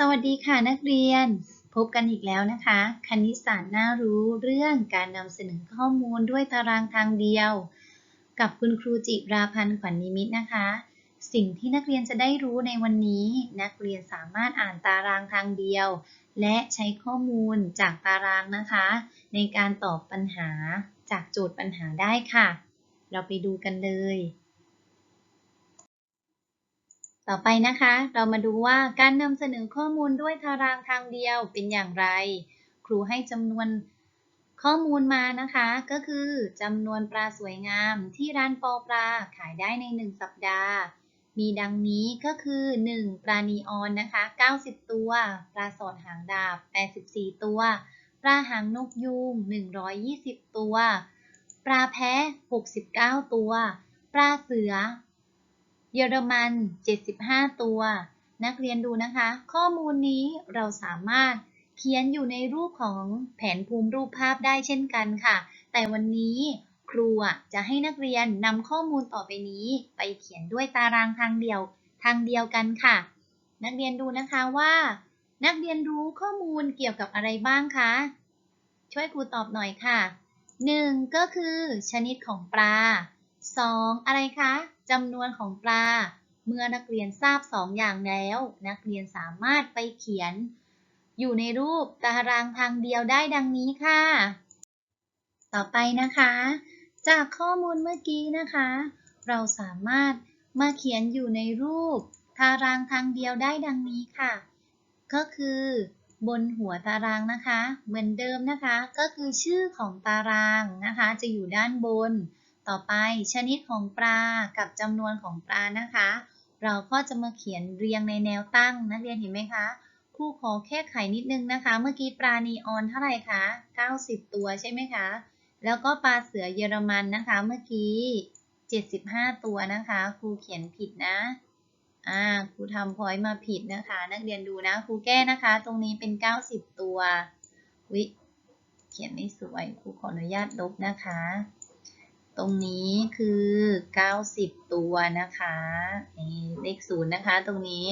สวัสดีค่ะนักเรียน พบกันอีกแล้วนะคะ คณิตศาสตร์น่ารู้เรื่องการนำเสนอข้อมูลด้วยตารางทางเดียว กับคุณครูจิราพันธ์ขวัญนิมิตนะคะ สิ่งที่นักเรียนจะได้รู้ในวันนี้ นักเรียนสามารถอ่านตารางทางเดียว และใช้ข้อมูลจากตารางนะคะ ในการตอบปัญหาจากโจทย์ปัญหาได้ค่ะ เราไปดูกันเลย ต่อไปนะคะ เรามาดูว่าการนำเสนอข้อมูลด้วยตารางทางเดียวเป็นอย่างไร ครูให้จำนวนข้อมูลมานะคะ ก็คือจำนวนปลาสวยงามที่ร้านปอปลาขายได้ใน 1 สัปดาห์ มีดังนี้ก็คือ 1. ปลานีออนนะคะ 90 ตัว ปลาสอดหางดาบ 84 ตัว ปลาหางนกยูง 120 ตัว ปลาแพะ 69 ตัว ปลาเสือ เยอรมัน 75 ตัว นักเรียนดูนะคะ ข้อมูลนี้เราสามารถเขียนอยู่ในรูปของแผนภูมิรูปภาพได้เช่นกันค่ะ แต่วันนี้ครูจะให้นักเรียนนำข้อมูลต่อไปนี้ ไปเขียนด้วยตารางทางเดียวทางเดียวกันค่ะ นักเรียนดูนะคะว่า นักเรียนรู้ข้อมูลเกี่ยวกับอะไรบ้างคะ ช่วยครูตอบหน่อยค่ะ 1. ก็คือชนิดของปลา 2. อะไรคะ จำนวนของปลา เมื่อนักเรียนทราบ2อย่างแล้ว นักเรียนสามารถไปเขียน อยู่ในรูปตารางทางเดียวได้ดังนี้ค่ะ ต่อไปนะคะ จากข้อมูลเมื่อกี้นะคะ เราสามารถมาเขียนอยู่ในรูปตารางทางเดียวได้ดังนี้ค่ะ ก็คือบนหัวตารางนะคะ เหมือนเดิมนะคะ ก็คือชื่อของตารางนะคะ จะอยู่ด้านบน ต่อไปชนิดของปลากับจำนวนของปลานะคะ เราก็จะมาเขียนเรียงในแนวตั้งนักเรียนเห็นไหมคะครูขอแค่ไขนิดนึงนะคะ เมื่อกี้ปลานีออนเท่าไหร่คะ 90 ตัวใช่ไหมคะ แล้วก็ปลาเสือเยอรมันนะคะ เมื่อกี้ 75 ตัวนะคะ ครูเขียนผิดนะ อ่า ครูทำพอยต์มาผิดนะคะ นักเรียนดูนะ ครูแก้นะคะ ตรงนี้เป็น 90 ตัววิเขียนไม่สวย ครูขออนุญาตลบนะคะ ตรงนี้คือ 90 ตัวนะคะนี่เลขศูนย์นะคะ ตรงนี้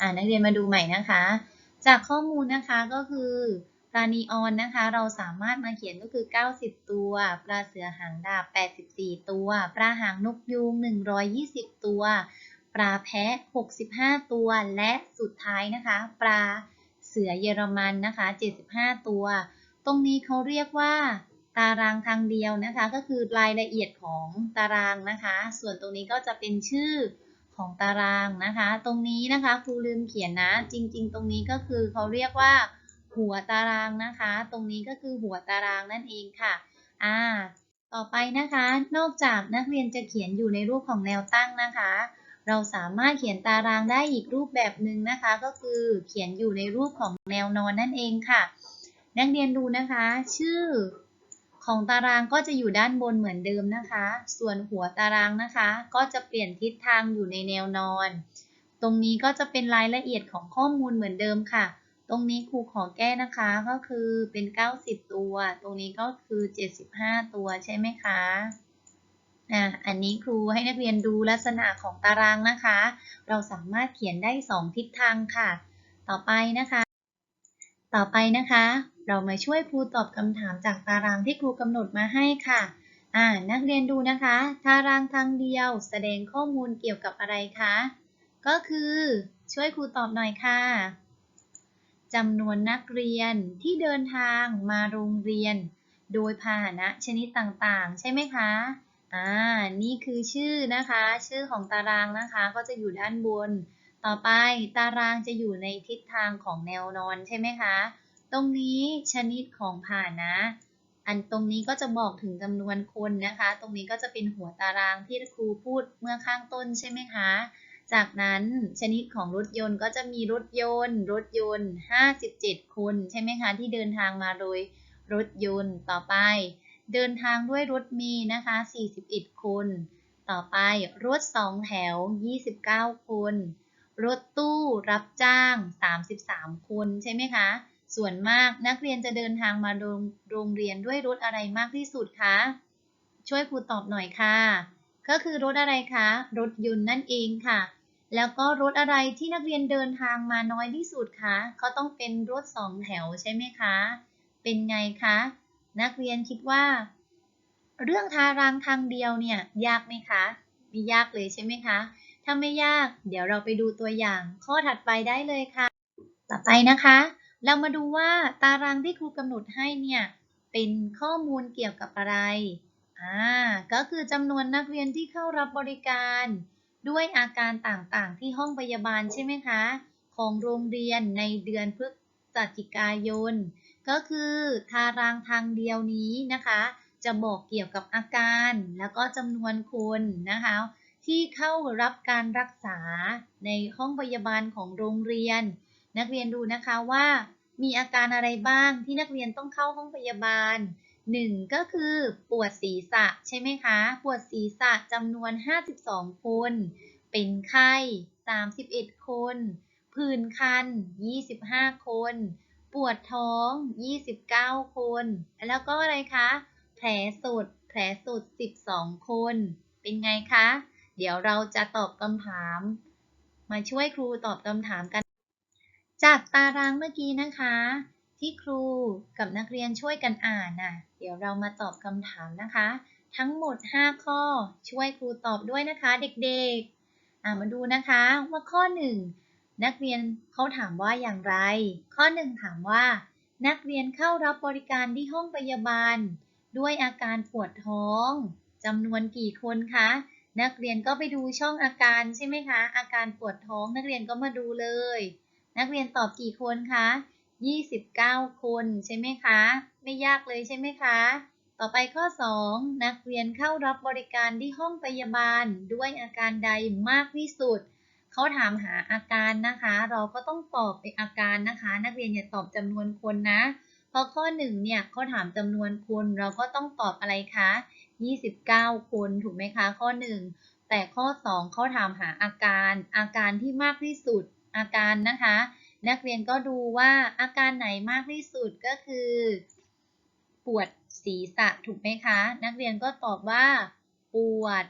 อ่านักเรียนมาดูใหม่นะคะ จากข้อมูลนะคะก็คือปลานีออนนะคะ เราสามารถมาเขียนก็คือ 90 ตัว ปลาเสือหางดาบ 84 ตัว ปลาหางนกยูง 120 ตัว ปลาแพะ 65 ตัว และสุดท้ายนะคะ ปลาเสือเยอรมันนะคะ 75 ตัว ตรงนี้เขาเรียกว่า ตารางทางเดียวนะคะ ก็คือรายละเอียดของตารางนะคะ ส่วนตรงนี้ก็จะเป็นชื่อของตารางนะคะ ตรงนี้นะคะครูลืมเขียนนะ จริง ๆ ตรงนี้ก็คือเขาเรียกว่า หัวตารางนะคะ ตรงนี้ก็คือหัวตารางนั่นเองค่ะอ่าต่อไปนะคะ นอกจากนักเรียนจะเขียนอยู่ในรูปของแนวตั้งนะคะ เราสามารถเขียนตารางได้อีกรูปแบบหนึ่งนะคะ ก็คือเขียนอยู่ในรูปของแนวนอนนั่นเองค่ะ นักเรียนดูนะคะ ชื่อ ของตารางก็จะอยู่ด้านบนเหมือนเดิมนะคะ ส่วนหัวตารางนะคะ ก็จะเปลี่ยนทิศทางอยู่ในแนวนอน ตรงนี้ก็จะเป็นรายละเอียดของข้อมูลเหมือนเดิมค่ะ ตรงนี้ครูขอแก้นะคะก็คือเป็น 90 ตัว ตรงนี้ก็คือ 75 ตัวใช่ไหมคะอะอันนี้ครูให้นักเรียนดูลักษณะของตารางนะคะ เราสามารถเขียนได้ 2 ทิศทางค่ะ ต่อไปนะคะ ต่อไปนะคะ เรามาช่วยครูตอบคำถามจากตารางที่ครูกำหนดมาให้ค่ะ อ่า นักเรียนดูนะคะ ตารางทางเดียวแสดงข้อมูลเกี่ยวกับอะไรคะ ก็คือช่วยครูตอบหน่อยค่ะจำนวนนักเรียนที่เดินทางมาโรงเรียน โดยพาหนะชนิดต่างๆ ใช่ไหมคะอ่านี่คือชื่อนะคะ ชื่อของตารางนะคะก็จะอยู่ด้านบน ต่อไปตารางจะอยู่ในทิศทางของแนวนอนใช่ไหมคะ ตรงนี้ชนิดของพาหนะ อันตรงนี้ก็จะบอกถึงจำนวนคนนะคะ ตรงนี้ก็จะเป็นหัวตารางที่ครูพูดเมื่อข้างต้นใช่ไหมคะ จากนั้นชนิดของรถยนต์ก็จะมีรถยนต์ รถยนต์ 57 คนใช่ไหมคะ ที่เดินทางมาโดยรถยนต์ต่อไป เดินทางด้วยรถมล์นะคะ 41 คน ต่อไปรถ2แถว 29 คน รถตู้รับจ้าง 33 คนใช่ไหมคะ ส่วนมากนักเรียนจะเดินทางมาโรงโรงเรียนด้วยรถอะไรมากที่สุดคะ ช่วยครูตอบหน่อยค่ะ ก็คือรถอะไรคะ รถยนต์นั่นเองค่ะ แล้วก็รถอะไรที่นักเรียนเดินทางมาน้อยที่สุดคะก็ต้องเป็นรถสองแถวใช่ไหมคะ เป็นไงคะ นักเรียนคิดว่า เรื่องทารางทางเดียวเนี่ยยากไหมคะไม่ยากเลยใช่ไหมคะ ถ้าไม่ยาก เดี๋ยวเราไปดูตัวอย่าง ข้อถัดไปได้เลยค่ะ ต่อไปนะคะ เรามาดูว่าตารางที่ครูกำหนดให้เนี่ยเป็นข้อมูลเกี่ยวกับอะไร อ่า ก็คือจำนวนนักเรียนที่เข้ารับบริการ ด้วยอาการต่างๆ ที่ห้องพยาบาลใช่ไหมคะ ของโรงเรียนในเดือนพฤศจิกายน ก็คือตารางทางเดียวนี้นะคะ จะบอกเกี่ยวกับอาการแล้วก็จำนวนคนนะคะ ที่เข้ารับการรักษาในห้องพยาบาลของโรงเรียน นักเรียนดูนะคะว่ามีอาการอะไรบ้างที่นักเรียนต้องเข้าห้องพยาบาล 1 ก็คือปวดศีรษะใช่ไหมคะ ปวดศีรษะจำนวน 52 คน เป็นไข้ 31 คน ผื่นคัน 25 คน ปวดท้อง 29 คน แล้วก็อะไรคะ แผลสด แผลสด 12 คน เป็นไงคะ เดี๋ยวเราจะตอบคำถาม มาช่วยครูตอบคำถามกัน จากตารางเมื่อกี้นะคะ ที่ครูกับนักเรียนช่วยกันอ่านน่ะเดี๋ยวเรามาตอบคำถามนะคะ ทั้งหมด 5 ข้อช่วยครูตอบด้วยนะคะเด็กๆมาดูนะคะว่าข้อ 1 นักเรียนเขาถามว่าอย่างไร ข้อ 1 ถามว่า นักเรียนเข้ารับบริการที่ห้องพยาบาล ด้วยอาการปวดท้องจำนวนกี่คนคะนักเรียนก็ไปดูช่องอาการใช่ไหมคะ อาการปวดท้องนักเรียนก็มาดูเลย นักเรียนตอบกี่คนคะ 29 คนใช่ไหมคะ ไม่ยากเลยใช่ไหมคะ ต่อไปข้อ 2 นักเรียนเข้ารับบริการที่ห้องพยาบาลด้วยอาการใดมากที่สุด เขาถามหาอาการนะคะ เราก็ต้องตอบเป็นอาการนะคะ นักเรียนอย่าตอบจำนวนคนนะ เพราะข้อ 1 เนี่ยเขาถามจำนวนคนเราก็ต้องตอบอะไรคะ 29 คนถูกไหมคะ ข้อ 1 แต่ข้อ 2เขาถามหาอาการ อาการที่มากที่สุด อาการนะคะ นักเรียนก็ดูว่าอาการไหนมากที่สุดก็คือ ปวดศีรษะถูกไหมคะ นักเรียนก็ตอบว่า ปวด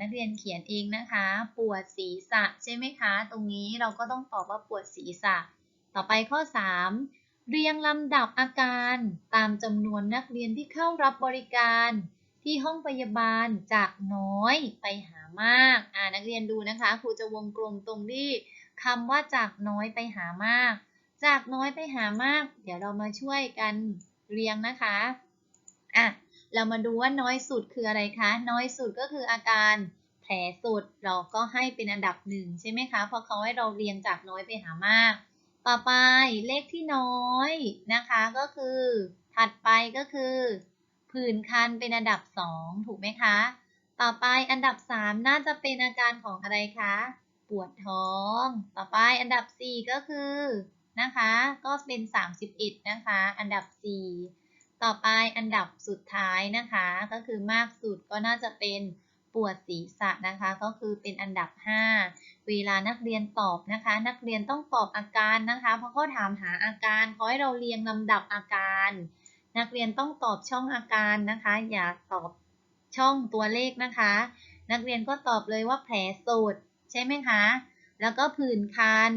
นักเรียนเขียนเองนะคะ ปวดศีรษะใช่ไหมคะ ตรงนี้เราก็ต้องตอบว่าปวดศีรษะ ต่อไปข้อ 3 เรียงลำดับอาการตามจำนวนนักเรียนที่เข้ารับบริการที่ห้องพยาบาลจากน้อยไปหามาก อ่านักเรียนดูนะคะ ครูจะวงกลมตรงที่ คำว่าจากน้อยไปหามาก จากน้อยไปหามาก เดี๋ยวเรามาช่วยกันเรียงนะคะอะเรามาดูว่าน้อยสุดคืออะไรคะ น้อยสุดก็คืออาการแผลสุดเราก็ให้เป็นอันดับหนึ่งใช่ไหมคะ เพราะเขาให้เราเรียงจากน้อยไปหามาก ต่อไปเลขที่น้อยนะคะก็คือ ถัดไปก็คือผื่นคันเป็นอันดับ2ถูกไหมคะ ต่อไปอันดับ3น่าจะเป็นอาการของอะไรคะ ปวดท้อง ต่อไปอันดับ 4 ก็คือนะคะ ก็เป็น 31 นะคะ อันดับ 4 ต่อไปอันดับสุดท้ายนะคะ ก็คือมากสุดก็น่าจะเป็นปวดศีรษะนะคะ ก็คือเป็นอันดับ 5 เวลานักเรียนตอบนะคะ นักเรียนต้องตอบอาการนะคะเพราะเขาถามหาอาการเขาให้เราเรียงลำดับอาการ นักเรียนต้องตอบช่องอาการนะคะ อย่าตอบช่องตัวเลขนะคะ นักเรียนก็ตอบเลยว่าแผลสด ใช่ไหมคะ แล้วก็ผื่นคัน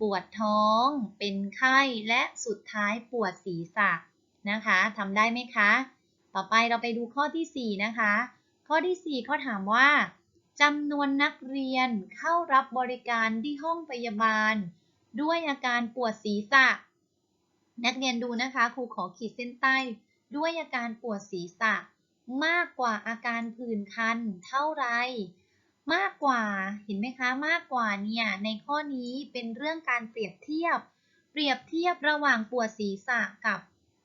ปวดท้อง เป็นไข้ และสุดท้ายปวดศีรษะนะคะทำได้ไหมคะ ต่อไปเราไปดูข้อที่ 4 นะคะ ข้อที่ 4 เขาถามว่าจำนวนนักเรียนเข้ารับบริการที่ห้องพยาบาล ด้วยอาการปวดศีรษะ นักเรียนดูนะคะครูขอขีดเส้นใต้ ด้วยอาการปวดศีรษะ มากกว่าอาการผื่นคันเท่าไร มากกว่าเห็นไหมคะ มากกว่าเนี่ยในข้อนี้เป็นเรื่องการเปรียบเทียบ เปรียบเทียบระหว่างปวดศีรษะกับ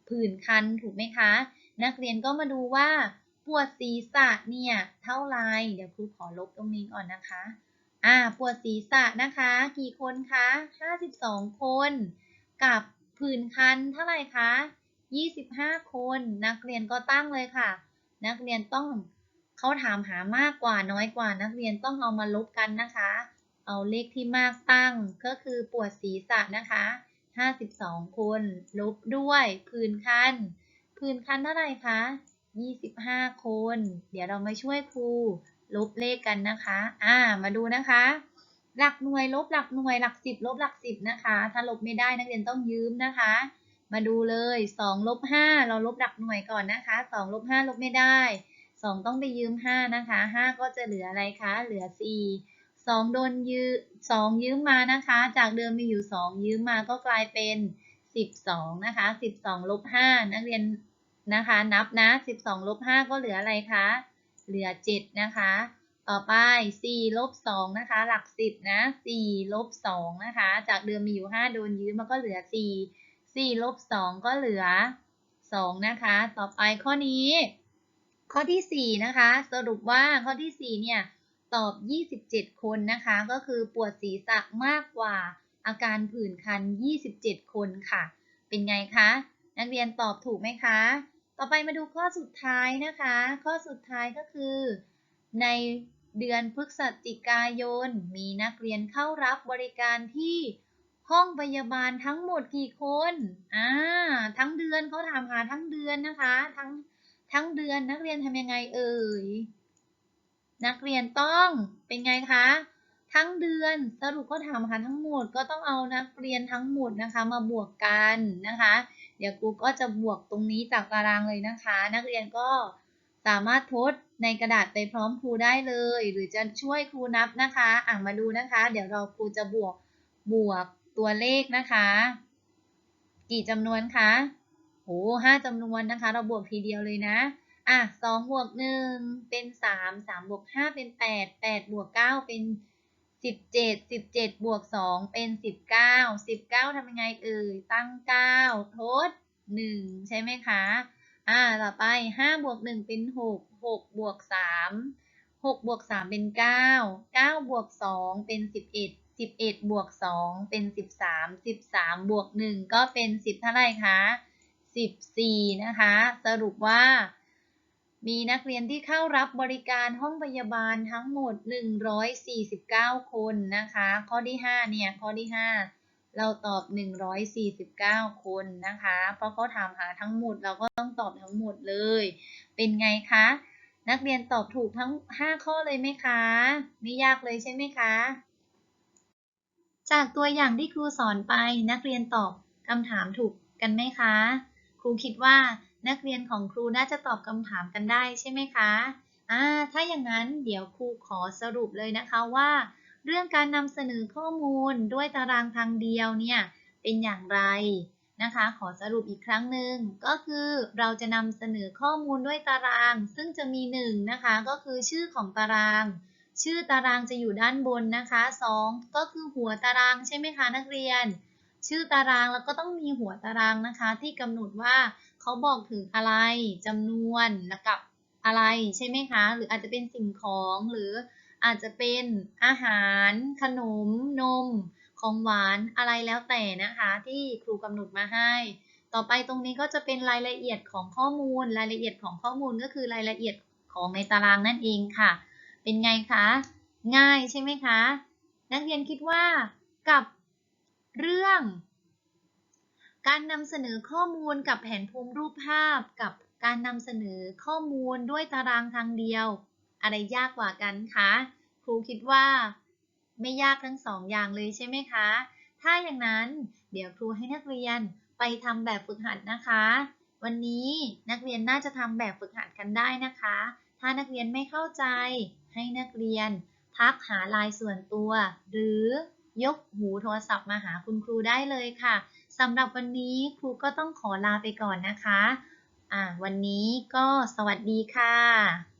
ผื่นคันถูกไหมคะ นักเรียนก็มาดูว่าปวดศีรษะเนี่ยเท่าไรเดี๋ยวครูขอลบตรงนี้ก่อนนะคะอ่าปวดศีรษะนะคะ กี่คนคะ52 คน กับผื่นคันเท่าไหร่คะ25 คน นักเรียนก็ตั้งเลยค่ะ นักเรียนต้อง เขาถามหามากกว่าน้อยกว่านักเรียนต้องเอามาลบกันนะคะ เอาเลขที่มากตั้งก็คือปวดศีรษะนะคะ 52 คนลบด้วยผื่นคันผื่นคันเท่าไหร่คะ 25 คน เดี๋ยวเรามาช่วยครูลบเลขกันนะคะ อ่า มาดูนะคะ หลักหน่วยลบหลักหน่วยหลักสิบลบหลักสิบนะคะ ถ้าลบไม่ได้นักเรียนต้องยืมนะคะ มาดูเลยสองลบห้าเราลบหลักหน่วยก่อนนะคะสองลบห้าลบไม่ได้ สองต้องไปยืมห้านะคะห้าก็จะเหลืออะไรคะ เหลือสี่สองโดนยืมสองยืมมานะคะ จากเดิมมีอยู่สองยืมมาก็กลายเป็นสิบสองนะคะสิบสองลบห้านักเรียนนะคะ นับนะสิบสองลบห้าก็เหลืออะไรคะ เหลือเจ็ดนะคะ ต่อไป4ลบ2นะคะ หลัก 10 นะ4ลบ2นะคะ จากเดิมมีอยู่ 5 โดนยืมมันก็เหลือ 4 4ลบ2ก็เหลือ 2 นะคะ ต่อไปข้อนี้ ข้อที่ 4 นะคะ สรุปว่าข้อที่ 4 เนี่ย ตอบ 27 คนนะคะ ก็คือปวดศีรษะมากกว่าอาการผื่นคัน 27 คนค่ะ เป็นไงคะ นักเรียนตอบถูกไหมคะ ต่อไปมาดูข้อสุดท้ายนะคะ ข้อสุดท้ายก็คือ ในเดือนพฤศจิกายน มีนักเรียนเข้ารับบริการที่ห้องพยาบาลทั้งหมดกี่คน อ่า ทั้งเดือนเขาถามหาทั้งเดือนนะคะ ทั้ง ทั้งเดือนนักเรียนทำยังไงเอ่ย นักเรียนต้องเป็นไงคะ ทั้งเดือนสรุปก็ถามหาทั้งหมดก็ต้องเอานักเรียนทั้งหมดนะคะ มาบวกกันนะคะ เดี๋ยวครูก็จะบวกตรงนี้จากตารางเลยนะคะ นักเรียนก็สามารถทดในกระดาษไปพร้อมครูได้เลย หรือจะช่วยครูนับนะคะอ่านมาดูนะคะ เดี๋ยวเราครูจะบวกบวกตัวเลขนะคะ กี่จำนวนคะ โอ้ห้าจำนวนนะคะ เราบวกทีเดียวเลยนะ อะสองบวกหนึ่งเป็นสามสามบวกห้าเป็นแปดแปดบวกเก้าเป็นสิบเจ็ดสิบเจ็ดบวกสองเป็นสิบเก้าสิบเก้าทำยังไงเอ่ยตั้งเก้าทดหนึ่งใช่ไหมคะ อ่า ต่อไปห้าบวกหนึ่งเป็นหกหกบวกสามหกบวกสามเป็นเก้าเก้าบวกสองเป็นสิบเอ็ดสิบเอ็ดบวกสองเป็นสิบสามสิบสามบวกหนึ่งก็เป็นสิบเท่าไหร่คะ สิบสี่นะคะ สรุปว่า มีนักเรียนที่เข้ารับบริการห้องพยาบาลทั้งหมด 149 คนนะคะ ข้อที่ 5 เนี่ย ข้อที่ 5 เราตอบ 149 คนนะคะ เพราะเขาถามหาทั้งหมดเราก็ต้องตอบทั้งหมดเลย เป็นไงคะ นักเรียนตอบถูกทั้ง 5 ข้อเลยไหมคะ ไม่ยากเลยใช่ไหมคะ จากตัวอย่างที่ครูสอนไปนักเรียนตอบคำถามถูกกันไหมคะ รูคิดว่านักเรียนของครูน่าจะตอบคำถามกันได้ใช่ไหมคะอ่าถ้าอย่างนั้นเดี๋ยวครูขอสรุปเลยนะคะว่า เรื่องการนำเสนอข้อมูลด้วยตารางทางเดียวเนี่ยเป็นอย่างไรนะคะ ขอสรุปอีกครั้งหนึ่งก็คือเราจะนำเสนอข้อมูลด้วยตาราง ซึ่งจะมีหนึ่งนะคะก็คือชื่อของตาราง ชื่อตารางจะอยู่ด้านบนนะคะสองก็คือหัวตารางใช่ไหมคะนักเรียน ชื่อตารางแล้วก็ต้องมีหัวตารางนะคะ ที่กำหนดว่าเขาบอกถึงอะไรจำนวนแล้วกับอะไรใช่ไหมคะ หรืออาจจะเป็นสิ่งของหรืออาจจะเป็นอาหาร ขนม นม ของหวานอะไรแล้วแต่นะคะ ที่ครูกำหนดมาให้ ต่อไปตรงนี้ก็จะเป็นรายละเอียดของข้อมูล รายละเอียดของข้อมูลก็คือรายละเอียดของในตารางนั่นเองค่ะ เป็นไงคะ ง่ายใช่ไหมคะ นักเรียนคิดว่ากับ เรื่อง การนำเสนอข้อมูลกับแผนภูมิรูปภาพกับการนำเสนอข้อมูลด้วยตารางทางเดียว อะไรยากกว่ากันคะครูคิดว่า ไม่ยากทั้งสองอย่างเลยใช่ไหมคะ ถ้าอย่างนั้นเดี๋ยวครูให้นักเรียนไปทำแบบฝึกหัดนะคะ วันนี้นักเรียนน่าจะทำแบบฝึกหัดกันได้นะคะ ถ้านักเรียนไม่เข้าใจให้นักเรียน ทักหาลน์ส่วนตัว หรือ ยกหูโทรศัพท์มาหาคุณครูได้เลยค่ะสำหรับวันนี้ครูก็ต้องขอลาไปก่อนนะคะ อ่า วันนี้ก็สวัสดีค่ะ